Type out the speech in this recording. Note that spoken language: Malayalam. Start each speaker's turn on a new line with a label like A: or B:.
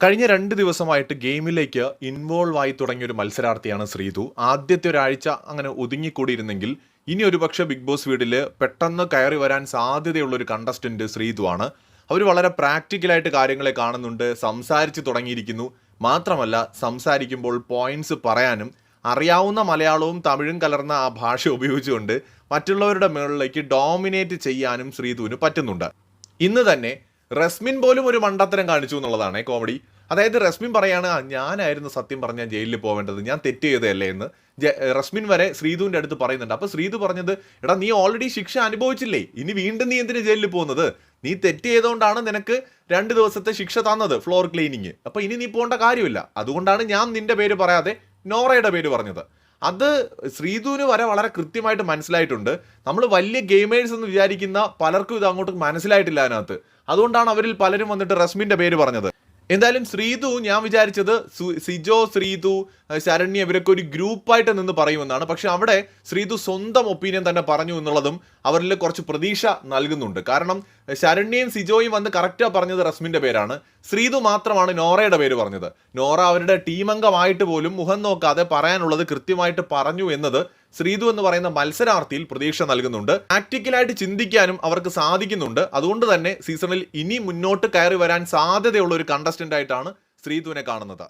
A: കഴിഞ്ഞ രണ്ട് ദിവസമായിട്ട് ഗെയിമിലേക്ക് ഇൻവോൾവ് ആയി തുടങ്ങിയ ഒരു മത്സരാർത്ഥിയാണ് ശ്രീതു. ആദ്യത്തെ ഒരാഴ്ച അങ്ങനെ ഒതുങ്ങിക്കൂടിയിരുന്നെങ്കിൽ ഇനി ഒരു പക്ഷേ ബിഗ് ബോസ് വീട്ടിൽ പെട്ടെന്ന് കയറി വരാൻ സാധ്യതയുള്ള ഒരു കണ്ടസ്റ്റന്റ് ശ്രീതു ആണ്. അവർ വളരെ പ്രാക്ടിക്കലായിട്ട് കാര്യങ്ങളെ കാണുന്നുണ്ട് സംസാരിച്ച് തുടങ്ങിയിരിക്കുന്നു. മാത്രമല്ല സംസാരിക്കുമ്പോൾ പോയിന്റ്സ് പറയാനും അറിയാവുന്ന മലയാളവും തമിഴും കലർന്ന ആ ഭാഷ ഉപയോഗിച്ചുകൊണ്ട് മറ്റുള്ളവരുടെ മുകളിലേക്ക് ഡോമിനേറ്റ് ചെയ്യാനും ശ്രീതുവിന് പറ്റുന്നുണ്ട്. ഇന്ന് തന്നെ റസ്മിൻ പോലും ഒരു മണ്ടത്തരം കാണിച്ചു എന്നുള്ളതാണ് കോമഡി. അതായത് റസ്മിൻ പറയാണ് "ആ, ഞാനായിരുന്നു സത്യം പറഞ്ഞാൽ ജയിലിൽ പോവേണ്ടത്. ഞാൻ തെറ്റ് ചെയ്തതല്ലേ എന്ന്. റസ്മിൻ വരെ ശ്രീധുവിന്റെ അടുത്ത് പറയുന്നുണ്ട്. അപ്പോൾ ശ്രീധു പറഞ്ഞത് എടാ നീ ഓൾറെഡി ശിക്ഷ അനുഭവിച്ചില്ലേ? ഇനി വീണ്ടും നീ എന്തിനു ജയിലിൽ പോകുന്നത്? നീ തെറ്റ് ചെയ്തുകൊണ്ടാണ് നിനക്ക് രണ്ട് ദിവസത്തെ ശിക്ഷ തന്നത് ഫ്ലോർ ക്ലീനിങ് അപ്പോൾ ഇനി നീ പോകേണ്ട കാര്യമില്ല. അതുകൊണ്ടാണ് ഞാൻ നിന്റെ പേര് പറയാതെ നോറയുടെ പേര് പറഞ്ഞത്. അത് ശ്രീധുവിന് വരെ വളരെ കൃത്യമായിട്ട് മനസ്സിലായിട്ടുണ്ട്. നമ്മൾ വലിയ ഗെയിമേഴ്സ് എന്ന് വിചാരിക്കുന്ന പലർക്കും ഇത് അങ്ങോട്ട് മനസ്സിലായിട്ടില്ല അതിനകത്ത്. അതുകൊണ്ടാണ് അവരിൽ പലരും വന്നിട്ട് റസ്മിന്റെ പേര് പറഞ്ഞത്. എന്തായാലും ശ്രീതു ഞാൻ വിചാരിച്ചത് സിജോ ശ്രീതു ശരണ്യ ഇവരൊക്കെ ഒരു ഗ്രൂപ്പായിട്ട് നിന്ന് പറയുമെന്നാണ്. പക്ഷെ അവിടെ ശ്രീതു സ്വന്തം ഒപ്പീനിയൻ തന്നെ പറഞ്ഞു എന്നുള്ളതും അവരിൽ കുറച്ച് പ്രതീക്ഷ നൽകുന്നുണ്ട്. കാരണം ശരണ്യയും സിജോയും വന്ന് കറക്റ്റാ പറഞ്ഞത് റസ്മിന്റെ പേരാണ്. ശ്രീതു മാത്രമാണ് നോറയുടെ പേര് പറഞ്ഞത്. നോറ അവരുടെ ടീമംഗമായിട്ട് പോലും മുഖം നോക്കാതെ പറയാനുള്ളത് കൃത്യമായിട്ട് പറഞ്ഞു എന്നത് ശ്രീതു എന്ന് പറയുന്ന മത്സരാർത്ഥിയിൽ പ്രതീക്ഷ നൽകുന്നുണ്ട്. പ്രാക്ടിക്കലായിട്ട് ചിന്തിക്കാനും അവർക്ക് സാധിക്കുന്നുണ്ട്. അതുകൊണ്ട് തന്നെ സീസണിൽ ഇനി മുന്നോട്ട് കയറി വരാൻ സാധ്യതയുള്ള ഒരു കണ്ടസ്റ്റന്റ് ആയിട്ടാണ് ശ്രീതുവിനെ കാണുന്നത്.